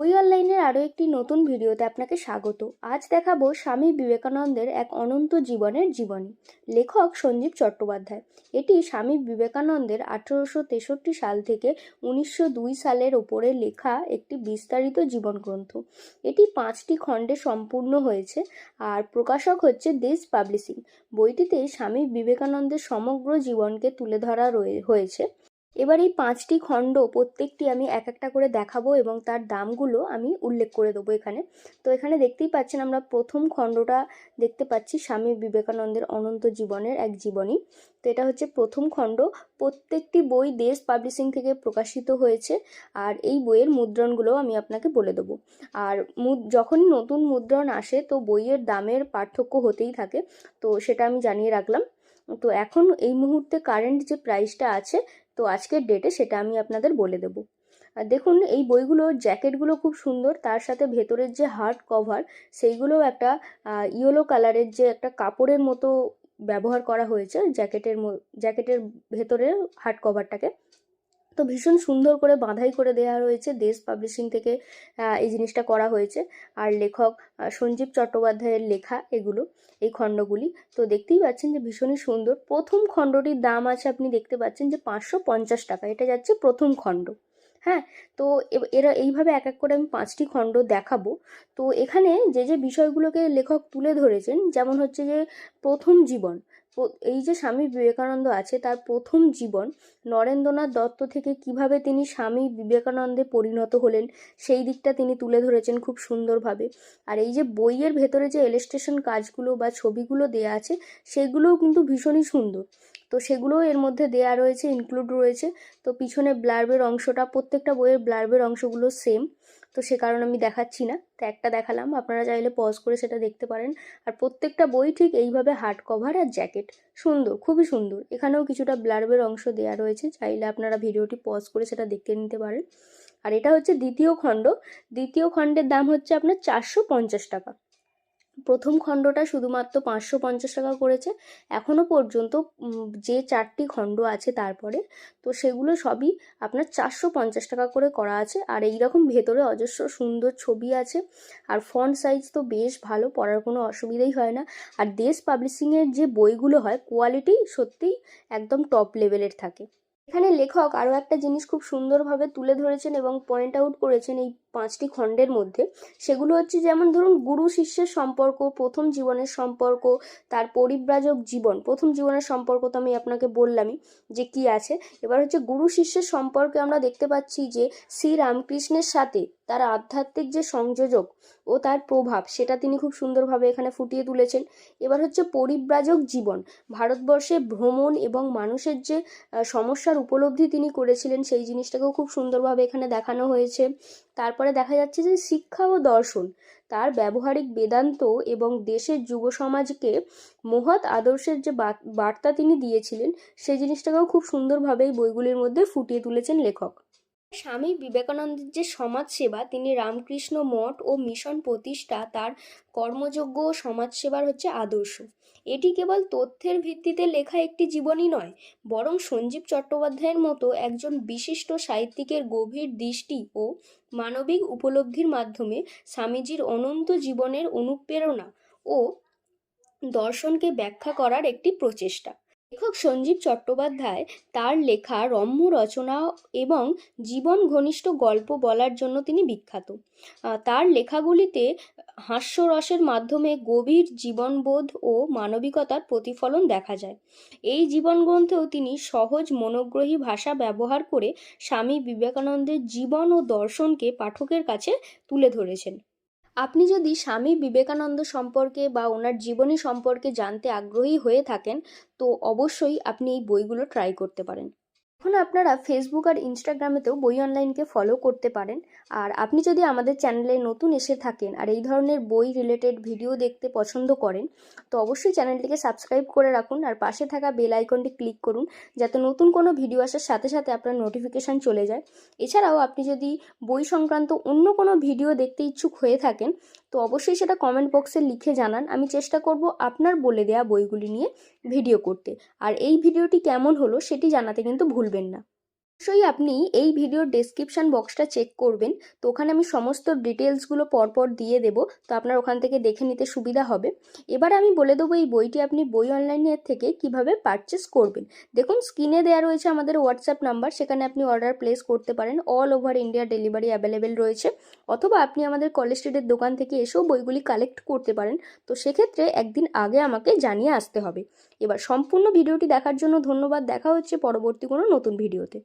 বই অনলাইনের আরও একটি নতুন ভিডিওতে আপনাকে স্বাগত। আজ দেখাবো স্বামী বিবেকানন্দের এক অনন্ত জীবনের জীবনী। লেখক সঞ্জীব চট্টোপাধ্যায়। এটি স্বামী বিবেকানন্দের আঠেরোশো তেষট্টি সাল থেকে উনিশশো দুই সালের ওপরে লেখা একটি বিস্তারিত জীবন গ্রন্থ এটি পাঁচটি খণ্ডে সম্পূর্ণ হয়েছে আর প্রকাশক হচ্ছে দেশ পাবলিশিং। বইটিতে স্বামী বিবেকানন্দের সমগ্র জীবনকে তুলে ধরা রয়ে, হয়েছে। এবার এই পাঁচটি খণ্ড প্রত্যেকটি আমি এক একটা করে দেখাবো এবং তার দামগুলো আমি উল্লেখ করে দেবো এখানে। তো এখানে দেখতেই পাচ্ছেন আমরা প্রথম খণ্ডটা দেখতে পাচ্ছি স্বামী বিবেকানন্দের অনন্ত জীবনের এক জীবনী। তো এটা হচ্ছে প্রথম খণ্ড। প্রত্যেকটি বই দেশ পাবলিশিং থেকে প্রকাশিত হয়েছে আর এই বইয়ের মুদ্রণগুলো আমি আপনাকে বলে দেবো। আর যখনই নতুন মুদ্রণ আসে তো বইয়ের দামের পার্থক্য হতেই থাকে। তো সেটা আমি জানিয়ে রাখলাম। তো এখন এই মুহূর্তে কারেন্ট যে প্রাইসটা আছে তো আজকের ডেটে সেটা আমি আপনাদের বলে দেব। আর দেখুন, এই বইগুলো জ্যাকেটগুলো খুব সুন্দর, তার সাথে ভেতরের যে হার্ড কভার সেইগুলোও একটা ইয়েলো কালারের যে একটা কাপড়ের মতো ব্যবহার করা হয়েছে জ্যাকেটের জ্যাকেটের ভেতরের হার্ড কভারটাকে তো ভীষণ সুন্দর করে বাঁধাই করে দেওয়া রয়েছে। দেশ পাবলিশিং থেকে এই জিনিসটা করা হয়েছে। আর লেখক সঞ্জীব চট্টোপাধ্যায়ের লেখা এগুলো, এই খণ্ডগুলি। তো দেখতেই পাচ্ছেন যে ভীষণই সুন্দর। প্রথম খণ্ডটির দাম আছে আপনি দেখতে পাচ্ছেন যে পাঁচশো পঞ্চাশ টাকা। এটা যাচ্ছে প্রথম খণ্ড। হ্যাঁ তো এরা এইভাবে এক এক করে আমি পাঁচটি খণ্ড দেখাবো। তো এখানে যে যে বিষয়গুলোকে লেখক তুলে ধরেছেন, যেমন হচ্ছে যে প্রথম জীবন। এই যে স্বামী বিবেকানন্দ আছে, তার প্রথম জীবন নরেন্দ্রনাথ দত্ত থেকে কীভাবে তিনি স্বামী বিবেকানন্দে পরিণত হলেন, সেই দিকটা তিনি তুলে ধরেছেন খুব সুন্দরভাবে। আর এই যে বইয়ের ভেতরে যে এলিস্ট্রেশন কাজগুলো বা ছবিগুলো দেয়া আছে, সেগুলোও কিন্তু ভীষণই সুন্দর। তো সেগুলোও এর মধ্যে দেয়া রয়েছে ইনক্লুড রয়েছে। তো পিছনে ব্লার্বের অংশটা, প্রত্যেকটা বইয়ের ব্লার্বের অংশগুলো সেম তো সে কারণে আমি দেখাচ্ছি না। তো একটা দেখালাম, আপনারা চাইলে পজ করে সেটা দেখতে পারেন। আর প্রত্যেকটা বই ঠিক এইভাবে হার্ড কভার আর জ্যাকেট সুন্দর, খুবই সুন্দর। এখানেও কিছুটা ব্লার্বের অংশ দেওয়া রয়েছে, চাইলে আপনারা ভিডিওটি পজ করে সেটা দেখতে নিতে পারেন। আর এটা হচ্ছে দ্বিতীয় খণ্ড। দ্বিতীয় খণ্ডের দাম হচ্ছে আপনার চারশো পঞ্চাশ টাকা। প্রথম খণ্ডটা শুধুমাত্র পাঁচশো পঞ্চাশ টাকা করেছে। এখনও পর্যন্ত যে চারটি খণ্ড আছে তারপরে, তো সেগুলো সবই আপনার চারশো পঞ্চাশ টাকা করে করা আছে। আর এই রকম ভেতরে অজস্র সুন্দর ছবি আছে। আর ফন্ট সাইজ তো বেশ ভালো পড়ার কোনো অসুবিধাই হয় না। আর দেশ পাবলিশিংয়ের যে বইগুলো হয়, কোয়ালিটি সত্যিই একদম টপ লেভেলের থাকে। এখানে লেখক আরও একটা জিনিস খুব সুন্দরভাবে তুলে ধরেছেন এবং পয়েন্ট আউট করেছেন এই পাঁচটি খণ্ডের মধ্যে। সেগুলো হচ্ছে যেমন ধরুন, গুরু শিষ্যের সম্পর্ক, প্রথম জীবনের সম্পর্ক, তার পরিব্রাজক জীবন। প্রথম জীবনের সম্পর্ক তো আমি আপনাকে বললামই যে কি আছে। এবার হচ্ছে গুরু শিষ্যের সম্পর্কে আমরা দেখতে পাচ্ছি যে শ্রী রামকৃষ্ণের সাথে তার আধ্যাত্মিক যে সংযোজক ও তার প্রভাব, সেটা তিনি খুব সুন্দরভাবে এখানে ফুটিয়ে তুলেছেন। এবার হচ্ছে পরিব্রাজক জীবন। ভারতবর্ষে ভ্রমণ এবং মানুষের যে সমস্যার উপলব্ধি তিনি করেছিলেন, সেই জিনিসটাকেও খুব সুন্দরভাবে এখানে দেখানো হয়েছে। তারপরে দেখা যাচ্ছে যে শিক্ষা ও দর্শন, তার ব্যবহারিক বেদান্ত এবং দেশের যুব সমাজকে মহৎ আদর্শের যে বার্তা তিনি দিয়েছিলেন, সেই জিনিসটাকেও খুব সুন্দরভাবে এই বইগুলির মধ্যে ফুটিয়ে তুলেছেন লেখক। স্বামী বিবেকানন্দের যে সমাজসেবা, তিনি রামকৃষ্ণ মঠ ও মিশন প্রতিষ্ঠা, তার কর্মযোগ্য ও সমাজসেবার হচ্ছে আদর্শ। এটি কেবল তথ্যের ভিত্তিতে লেখা একটি জীবনী নয়, বরং সঞ্জীব চট্টোপাধ্যায়ের মতো একজন বিশিষ্ট সাহিত্যিকের গভীর দৃষ্টি ও মানবিক উপলব্ধির মাধ্যমে স্বামীজির অনন্ত জীবনের অনুপ্রেরণা ও দর্শনকে ব্যাখ্যা করার একটি প্রচেষ্টা। লেখক সঞ্জীব চট্টোপাধ্যায় তার লেখা রম্য রচনা এবং জীবন ঘনিষ্ঠ গল্প বলার জন্য তিনি বিখ্যাত। তার লেখাগুলিতে হাস্যরসের মাধ্যমে গভীর জীবনবোধ ও মানবিকতার প্রতিফলন দেখা যায়। এই জীবন গ্রন্থেও তিনি সহজ মনোগ্রহী ভাষা ব্যবহার করে স্বামী বিবেকানন্দের জীবন ও দর্শনকে পাঠকের কাছে তুলে ধরেছেন। আপনি যদি স্বামী বিবেকানন্দ সম্পর্কে বা ওনার জীবনী সম্পর্কে জানতে আগ্রহী হয়ে থাকেন, তো অবশ্যই আপনি এই বইগুলো ট্রাই করতে পারেন। এখন আপনারা ফেসবুক আর ইনস্টাগ্রামেতেও বই অনলাইনকে ফলো করতে পারেন। আর আপনি যদি আমাদের চ্যানেলে নতুন এসে থাকেন আর এই ধরনের বই রিলেটেড ভিডিও দেখতে পছন্দ করেন, তো অবশ্যই চ্যানেলটিকে সাবস্ক্রাইব করে রাখুন আর পাশে থাকা বেল আইকনটি ক্লিক করুন যাতে নতুন কোনো ভিডিও আসার সাথে সাথে আপনার নোটিফিকেশান চলে যায়। এছাড়াও আপনি যদি বই সংক্রান্ত অন্য কোনো ভিডিও দেখতে ইচ্ছুক হয়ে থাকেন, তো অবশ্যই সেটা কমেন্ট বক্সে লিখে জানান। আমি চেষ্টা করব আপনার বলে দেয়া বইগুলি নিয়ে ভিডিও করতে। আর এই ভিডিওটি কেমন হলো সেটি জানাতে কিন্তু ভুলবেন না। অবশ্যই আপনি এই ভিডিওর ডেসক্রিপশন বক্সটা চেক করবেন। তো ওখানে আমি সমস্ত ডিটেলসগুলো পরপর দিয়ে দেব। তো আপনার ওখান থেকে দেখে নিতে সুবিধা হবে। এবার আমি বলে দেবো এই বইটি আপনি বই অনলাইনের থেকে কীভাবে পারচেস করবেন। দেখুন স্ক্রিনে দেওয়া রয়েছে আমাদের হোয়াটসঅ্যাপ নাম্বার সেখানে আপনি অর্ডার প্লেস করতে পারেন। All over India delivery available রয়েছে। অথবা আপনি আমাদের কলেজ স্ট্রিটের দোকান থেকে এসেও বইগুলি কালেক্ট করতে পারেন। তো সেক্ষেত্রে একদিন আগে আমাকে জানিয়ে আসতে হবে। এবার সম্পূর্ণ ভিডিওটি দেখার জন্য ধন্যবাদ। দেখা হচ্ছে পরবর্তী কোনো নতুন ভিডিওতে।